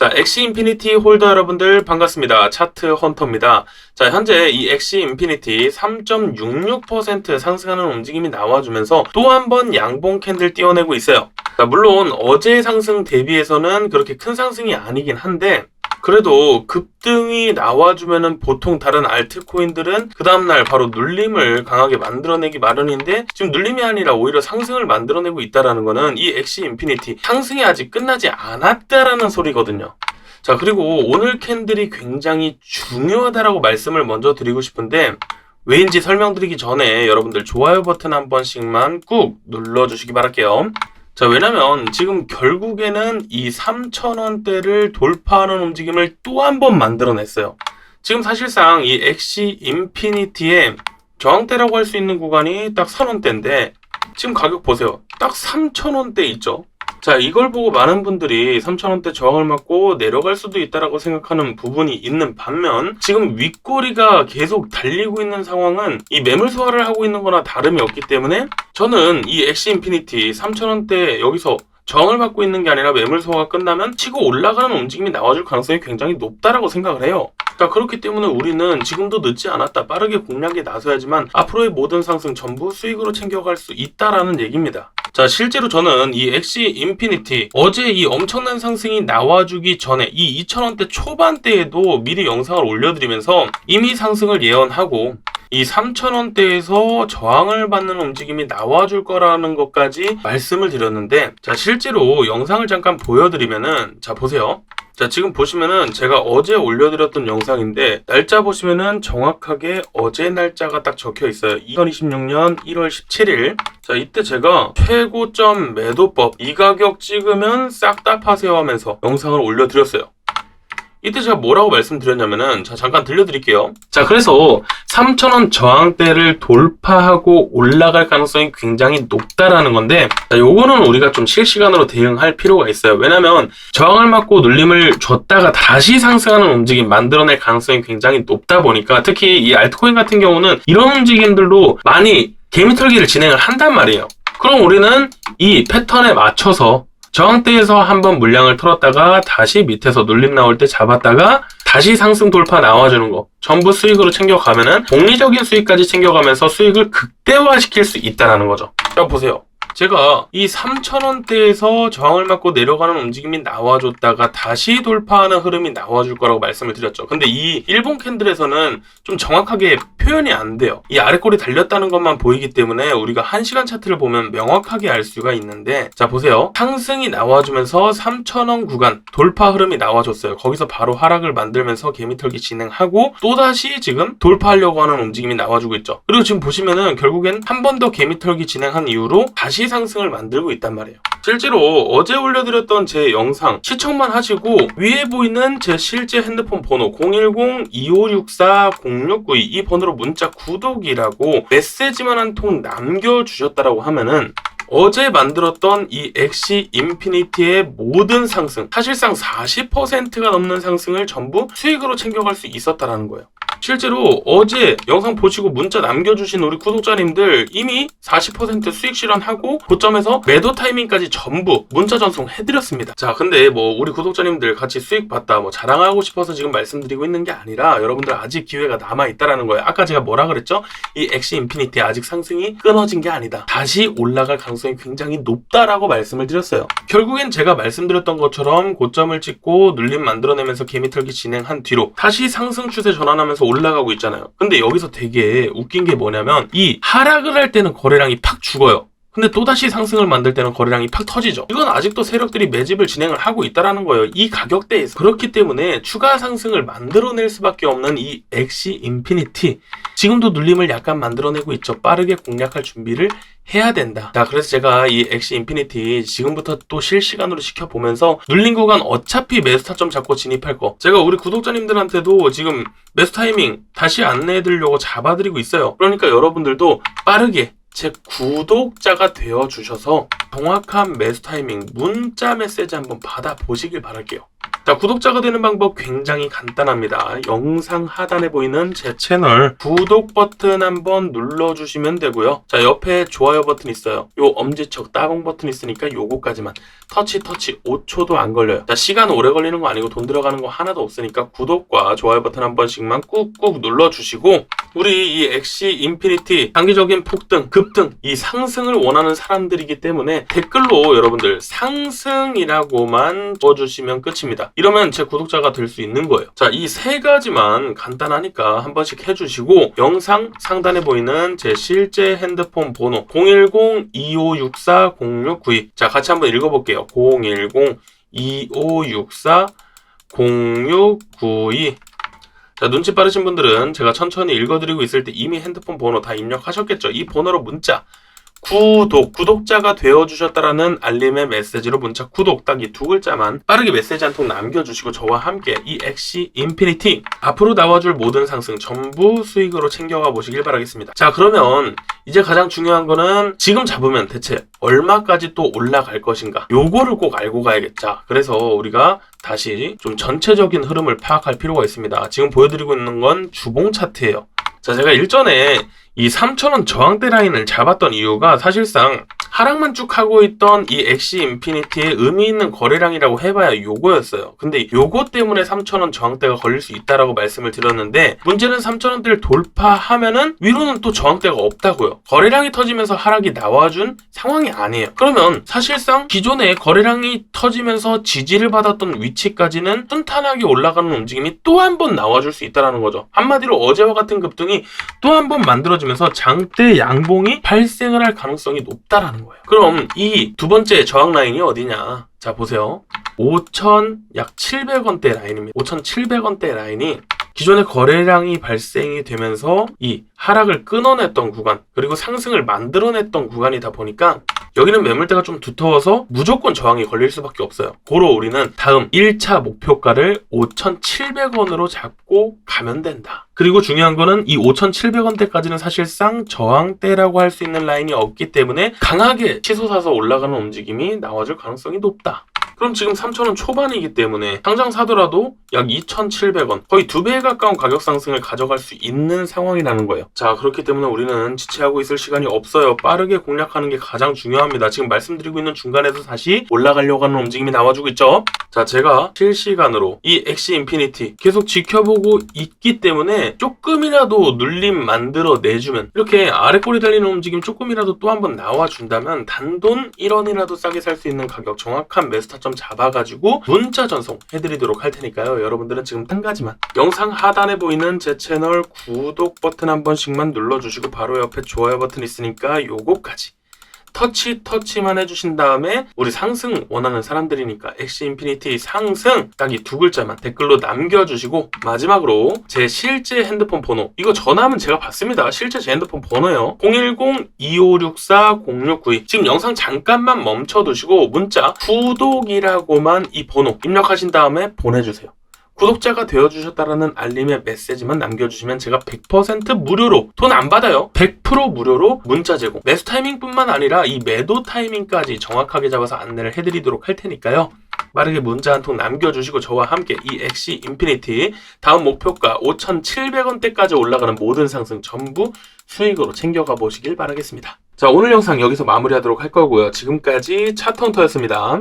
자, 엑시 인피니티 홀더 여러분들 반갑습니다. 차트 헌터입니다. 자, 현재 이 엑시 인피니티 3.66% 상승하는 움직임이 나와주면서 또 한 번 양봉 캔들 띄워내고 있어요. 자, 물론 어제 상승 대비해서는 그렇게 큰 상승이 아니긴 한데 그래도 급등이 나와주면은 보통 다른 알트코인들은 그 다음날 바로 눌림을 강하게 만들어내기 마련인데 지금 눌림이 아니라 오히려 상승을 만들어내고 있다라는 거는 이 엑시 인피니티 상승이 아직 끝나지 않았다라는 소리거든요. 자 그리고 오늘 캔들이 굉장히 중요하다라고 말씀을 먼저 드리고 싶은데 왜인지 설명드리기 전에 여러분들 좋아요 버튼 한 번씩만 꾹 눌러주시기 바랄게요. 자, 왜냐면 지금 결국에는 이 3,000원대를 돌파하는 움직임을 또 한 번 만들어냈어요. 지금 사실상 이 엑시 인피니티의 저항대라고 할 수 있는 구간이 딱 3원대인데 지금 가격 보세요. 딱 3,000원대 있죠. 자, 이걸 보고 많은 분들이 3,000원대 저항을 맞고 내려갈 수도 있다라고 생각하는 부분이 있는 반면 지금 윗꼬리가 계속 달리고 있는 상황은 이 매물 소화를 하고 있는 거나 다름이 없기 때문에 저는 이 엑시 인피니티 3,000원대 여기서 저항을 받고 있는 게 아니라 매물 소화가 끝나면 치고 올라가는 움직임이 나와줄 가능성이 굉장히 높다라고 생각을 해요. 자, 그렇기 때문에 우리는 지금도 늦지 않았다. 빠르게 공략에 나서야지만 앞으로의 모든 상승 전부 수익으로 챙겨갈 수 있다라는 얘기입니다. 자, 실제로 저는 이 엑시 인피니티 어제 이 엄청난 상승이 나와주기 전에 이 2,000원대 초반대에도 미리 영상을 올려드리면서 이미 상승을 예언하고 이 3,000원대에서 저항을 받는 움직임이 나와줄 거라는 것까지 말씀을 드렸는데 자 실제로 영상을 잠깐 보여드리면은 자 보세요 자 지금 보시면은 제가 어제 올려드렸던 영상인데 날짜 보시면은 정확하게 어제 날짜가 딱 적혀 있어요. 2026년 1월 17일. 자 이때 제가 최고점 매도법 이 가격 찍으면 싹 다 파세요 하면서 영상을 올려드렸어요 이때 제가 뭐라고 말씀드렸냐면은 자 잠깐 들려드릴게요. 자 그래서 3,000원 저항대를 돌파하고 올라갈 가능성이 굉장히 높다라는 건데 자, 요거는 우리가 좀 실시간으로 대응할 필요가 있어요. 왜냐면 저항을 맞고 눌림을 줬다가 다시 상승하는 움직임 만들어낼 가능성이 굉장히 높다 보니까 특히 이 알트코인 같은 경우는 이런 움직임들로 많이 개미 털기를 진행을 한단 말이에요. 그럼 우리는 이 패턴에 맞춰서 저항대에서 한번 물량을 털었다가 다시 밑에서 눌림 나올 때 잡았다가 다시 상승 돌파 나와주는 거 전부 수익으로 챙겨가면은 복리적인 수익까지 챙겨가면서 수익을 극대화시킬 수 있다는 거죠. 자 보세요. 제가 이 3,000원대에서 저항을 맞고 내려가는 움직임이 나와줬다가 다시 돌파하는 흐름이 나와줄 거라고 말씀을 드렸죠. 근데 이 일본 캔들에서는 좀 정확하게 표현이 안 돼요. 이 아래 꼬리 달렸다는 것만 보이기 때문에 우리가 1시간 차트를 보면 명확하게 알 수가 있는데 자 보세요. 상승이 나와주면서 3,000원 구간 돌파 흐름이 나와줬어요. 거기서 바로 하락을 만들면서 개미털기 진행하고 또다시 지금 돌파하려고 하는 움직임이 나와주고 있죠. 그리고 지금 보시면은 결국엔 한 번 더 개미털기 진행한 이후로 다시 상승을 만들고 있단 말이에요. 실제로 어제 올려드렸던 제 영상 시청만 하시고 위에 보이는 제 실제 핸드폰 번호 010-2564-0692 이 번호로 문자 구독이라고 메시지만 한 통 남겨주셨다라고 하면은 어제 만들었던 이 엑시 인피니티의 모든 상승, 사실상 40%가 넘는 상승을 전부 수익으로 챙겨갈 수 있었다라는 거예요. 실제로 어제 영상 보시고 문자 남겨주신 우리 구독자님들 이미 40% 수익 실현하고 고점에서 매도 타이밍까지 전부 문자 전송 해드렸습니다. 자, 근데 뭐 우리 구독자님들 같이 수익 봤다 뭐 자랑하고 싶어서 지금 말씀드리고 있는 게 아니라 여러분들 아직 기회가 남아 있다라는 거예요. 아까 제가 뭐라 그랬죠? 이 엑시 인피니티 아직 상승이 끊어진 게 아니다. 다시 올라갈 가능성이 굉장히 높다라고 말씀을 드렸어요. 결국엔 제가 말씀드렸던 것처럼 고점을 찍고 눌림 만들어내면서 개미털기 진행한 뒤로 다시 상승 추세 전환하면서 올라가고 있잖아요. 근데 여기서 되게 웃긴 게 뭐냐면 이 하락을 할 때는 거래량이 팍 죽어요. 근데 또다시 상승을 만들 때는 거래량이 팍 터지죠. 이건 아직도 세력들이 매집을 진행을 하고 있다라는 거예요. 이 가격대에서. 그렇기 때문에 추가 상승을 만들어낼 수밖에 없는 이 엑시 인피니티. 지금도 눌림을 약간 만들어내고 있죠. 빠르게 공략할 준비를 해야 된다. 자, 그래서 제가 이 엑시 인피니티 지금부터 또 실시간으로 시켜보면서 눌린 구간 어차피 매수 타점 잡고 진입할 거. 제가 우리 구독자님들한테도 지금 매수 타이밍 다시 안내해드리려고 잡아드리고 있어요. 그러니까 여러분들도 빠르게 제 구독자가 되어 주셔서 정확한 매수 타이밍 문자 메시지 한번 받아 보시길 바랄게요. 자, 자, 구독자가 되는 방법 굉장히 간단합니다. 영상 하단에 보이는 제 채널 구독 버튼 한번 눌러주시면 되고요. 자, 옆에 좋아요 버튼 있어요. 요 엄지척 따봉 버튼 있으니까 요거까지만 터치 터치 5초도 안 걸려요. 자, 시간 오래 걸리는 거 아니고 돈 들어가는 거 하나도 없으니까 구독과 좋아요 버튼 한 번씩만 꾹꾹 눌러주시고 우리 이 엑시 인피니티 단기적인 폭등, 급등, 이 상승을 원하는 사람들이기 때문에 댓글로 여러분들 상승이라고만 써주시면 끝입니다. 이러면 제 구독자가 될 수 있는 거예요. 자, 이 세 가지만 간단하니까 한 번씩 해주시고 영상 상단에 보이는 제 실제 핸드폰 번호 010-2564-0692 자, 같이 한번 읽어볼게요. 010-2564-0692 자, 눈치 빠르신 분들은 제가 천천히 읽어드리고 있을 때 이미 핸드폰 번호 다 입력하셨겠죠? 이 번호로 문자, 구독, 구독자가 되어주셨다라는 알림의 메시지로 문자 구독 딱 이 두 글자만 빠르게 메시지 한 통 남겨주시고 저와 함께 이 엑시 인피니티 앞으로 나와줄 모든 상승 전부 수익으로 챙겨가 보시길 바라겠습니다. 자, 그러면 이제 가장 중요한 거는 지금 잡으면 대체 얼마까지 또 올라갈 것인가? 요거를 꼭 알고 가야겠죠. 그래서 우리가 다시 좀 전체적인 흐름을 파악할 필요가 있습니다. 지금 보여드리고 있는 건 주봉 차트예요. 자, 제가 일전에 이 3,000원 저항대 라인을 잡았던 이유가 사실상 하락만 쭉 하고 있던 이 엑시 인피니티의 의미 있는 거래량이라고 해봐야 요거였어요. 근데 요거 때문에 3,000원 저항대가 걸릴 수 있다라고 말씀을 드렸는데 문제는 3,000원대를 돌파하면은 위로는 또 저항대가 없다고요. 거래량이 터지면서 하락이 나와준 상황이 아니에요. 그러면 사실상 기존에 거래량이 터지면서 지지를 받았던 위치까지는 튼튼하게 올라가는 움직임이 또 한 번 나와줄 수 있다라는 거죠. 한마디로 어제와 같은 급등이 또 한 번 만들어지면 서 장대 양봉이 발생을 할 가능성이 높다라는 거예요. 그럼 이 두 번째 저항 라인이 어디냐? 자 보세요. 5천 약 700원대 라인입니다. 5,700원대 라인이 기존의 거래량이 발생이 되면서 이 하락을 끊어냈던 구간 그리고 상승을 만들어냈던 구간이다 보니까 여기는 매물대가 좀 두터워서 무조건 저항이 걸릴 수밖에 없어요. 고로 우리는 다음 1차 목표가를 5,700원으로 잡고 가면 된다. 그리고 중요한 거는 이 5,700원대까지는 사실상 저항대라고 할 수 있는 라인이 없기 때문에 강하게 치솟아서 올라가는 움직임이 나와줄 가능성이 높다. 그럼 지금 3,000원 초반이기 때문에 당장 사더라도 약 2,700원, 거의 두 배에 가까운 가격 상승을 가져갈 수 있는 상황이라는 거예요. 자, 그렇기 때문에 우리는 지체하고 있을 시간이 없어요. 빠르게 공략하는 게 가장 중요합니다. 지금 말씀드리고 있는 중간에서 다시 올라가려고 하는 움직임이 나와주고 있죠. 자, 제가 실시간으로 이 엑시 인피니티 계속 지켜보고 있기 때문에 조금이라도 눌림 만들어 내주면 이렇게 아래 꼬리 달리는 움직임 조금이라도 또 한번 나와준다면 단돈 1원이라도 싸게 살 수 있는 가격 정확한 매수 타점 잡아가지고 문자 전송 해드리도록 할 테니까요. 여러분들은 지금 한 가지만 영상 하단에 보이는 제 채널 구독 버튼 한 번씩만 눌러주시고 바로 옆에 좋아요 버튼 있으니까 요거까지 터치 터치만 해주신 다음에 우리 상승 원하는 사람들이니까 엑시 인피니티 상승 딱 이 두 글자만 댓글로 남겨주시고 마지막으로 제 실제 핸드폰 번호. 이거 전화하면 제가 받습니다. 실제 제 핸드폰 번호요. 010-2564-0692 지금 영상 잠깐만 멈춰두시고 문자 구독이라고만 이 번호 입력하신 다음에 보내주세요 구독자가 되어주셨다라는 알림의 메시지만 남겨주시면 제가 100% 무료로 돈 안 받아요. 100% 무료로 문자 제공. 매수 타이밍뿐만 아니라 이 매도 타이밍까지 정확하게 잡아서 안내를 해드리도록 할 테니까요. 빠르게 문자 한 통 남겨주시고 저와 함께 이 엑시 인피니티 다음 목표가 5,700원대까지 올라가는 모든 상승 전부 수익으로 챙겨가 보시길 바라겠습니다. 자 오늘 영상 여기서 마무리하도록 할 거고요. 지금까지 차턴터였습니다.